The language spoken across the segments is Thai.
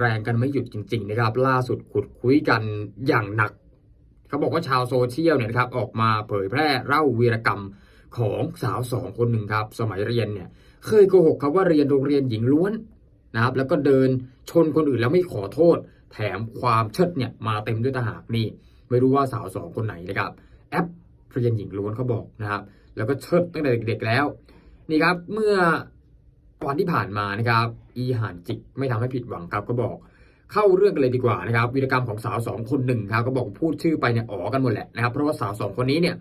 แรงกันไม่หยุดจริง ๆ นะครับ ล่าสุดขุดคุยกันอย่างหนัก เขาบอกว่าชาวโซเชียลเนี่ยนะครับออกมาเผยแพร่เล่าวีรกรรมของสาวสองคนหนึ่งครับ สมัยเรียนเนี่ย เคยโกหกครับว่าเรียนโรงเรียนหญิงล้วนนะครับ แล้วก็เดินชนคนอื่นแล้วไม่ขอโทษ แถมความเชิดเนี่ยมาเต็มด้วยตาหากนี่ ไม่รู้ว่าสาวสองคนไหนนะครับแอปเรียนหญิงล้วนเขาบอกนะครับ แล้วก็เชิดตั้งแต่เด็กๆแล้ว นี่ครับเมื่อ วันที่ผ่านมานะครับ อีหานจิกไม่ทำให้ผิดหวังครับก็บอกเข้าเรื่องกันเลยดีกว่านะครับวีรกรรมของสาวสองคนหนึ่งครับก็บอกพูดชื่อไปเนี่ยอ๋อกันหมดแหละนะครับเพราะว่าสาวสองคนนี้เนี่ย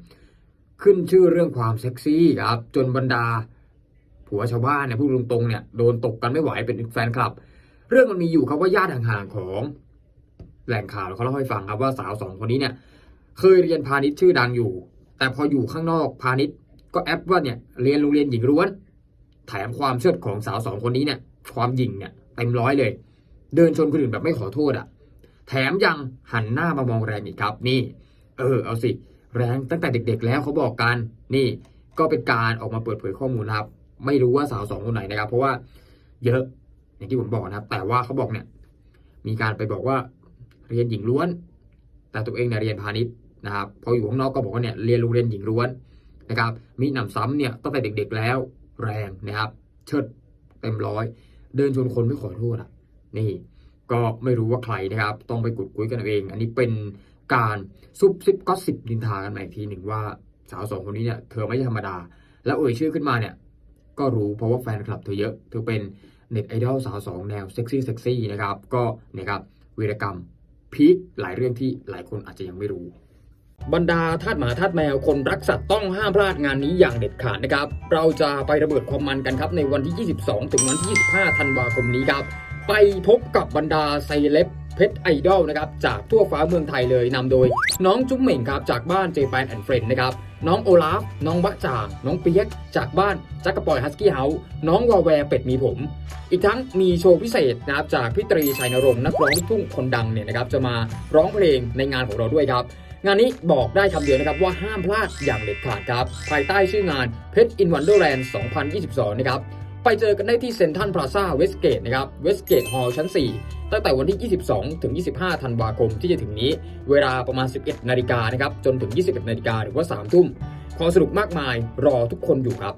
ขึ้นชื่อเรื่องความเซ็กซี่ครับจนบรรดา ผัวชาวบ้านเนี่ยพูดตรงๆเนี่ยโดนตกกันไม่ไหวเป็นแฟนคลับ เรื่องมันมีอยู่ครับว่าญาติห่างๆของแหล่งข่าวเขาเล่าให้ฟังครับว่าสาวสองคนนี้เนี่ยเคยเรียนพาณิชย์ชื่อดังอยู่ แต่พออยู่ข้างนอกพาณิชย์ก็แอปว่าเนี่ยเรียนโรงเรียนหญิงล้วน แถมความเชิดของสาวสองคนนี้เนี่ยความหญิงเนี่ยเต็มร้อยเลย เดินชนคนอื่นแบบไม่ขอโทษอะ แถมยังหันหน้ามามองแรงอีกครับนี่ เออเอาสิ แรงตั้งแต่เด็ก ๆ แล้วเขาบอกกันนี่ก็เป็นการออกมาเปิดเผยข้อมูลนะครับ ไม่รู้ว่าสาวสองคนไหนนะครับ เพราะว่าเยอะอย่างที่ผมบอกนะครับ แต่ว่าเขาบอกเนี่ย มีการไปบอกว่าเรียนหญิงล้วน แต่ตัวเองเนี่ยเรียนพาณิชย์นะครับพออยู่ข้างนอกก็บอกว่าเนี่ยเรียนโรงเรียนหญิงล้วนนะครับ มีหนำซ้ำเนี่ยตั้งแต่เด็ก ๆ แล้ว แรงนะครับเชิดเต็มร้อย เดินชนคนไม่ขอโทษอะนี่ก็ไม่รู้ว่าใครนะครับ ต้องไปกุดคุยกันเอง อันนี้เป็นการซุบซิบก็สิบดินทากันมาอีกทีหนึ่งว่าสาวสองคนนี้เนี่ยเธอไม่ใช่ธรรมดา แล้วเอ่ยชื่อขึ้นมาเนี่ย ก็รู้เพราะว่าแฟนคลับเธอเยอะ เธอเป็นเน็ตไอดอลสาวสองแนวเซ็กซี่เซ็กซี่นะครับ ก็เนี่ยครับวีรกรรมพีคหลายเรื่องที่หลายคนอาจจะยังไม่รู้ บรรดาทาสหมาทาสแมวคนรักสัตว์ต้องห้ามพลาดงานนี้อย่างเด็ดขาดนะครับ เราจะไประเบิดความมันกันครับในวันที่ 22 ถึงวันที่ 25 ธันวาคมนี้ครับ ไปพบกับบรรดาไซเล็บเพชรไอดอลนะครับจากทั่วฟ้าเมืองไทยเลยนำโดย น้องจุ๊บเหม่งครับจากบ้านเจแปนแอนด์เฟรนด์นะครับน้องโอลาฟ น้องบะจ่างน้องเปียก จากบ้านจักรปอยฮัสกี้เฮาส์น้องวาแวร์เป็ดมีผม อีกทั้งมีโชว์พิเศษนะครับจากพี่ตรีชัยนรงค์นักร้องลูกทุ่งคนดังเนี่ยนะครับจะมาร้องเพลงในงานของเราด้วยครับ งานนี้บอกได้คำเดียวนะครับว่าห้ามพลาดอย่างเด็ดขาดครับ ภายใต้ชื่องานเพชรอินวันเดอร์แลนด์2022 นะครับ ไปเจอกันได้ที่เซ็นทรัลพลาซ่าเวสเกตนะครับเวสเกตฮอลล์ชั้น 4 ตั้งแต่วันที่ 22 ถึง 25 ธันวาคมที่จะถึงนี้ เวลาประมาณ 11 นาฬิกานะครับจนถึง 21 นาฬิกาหรือว่า 3 ทุ่มความสนุกมากมายรอทุกคนอยู่ครับ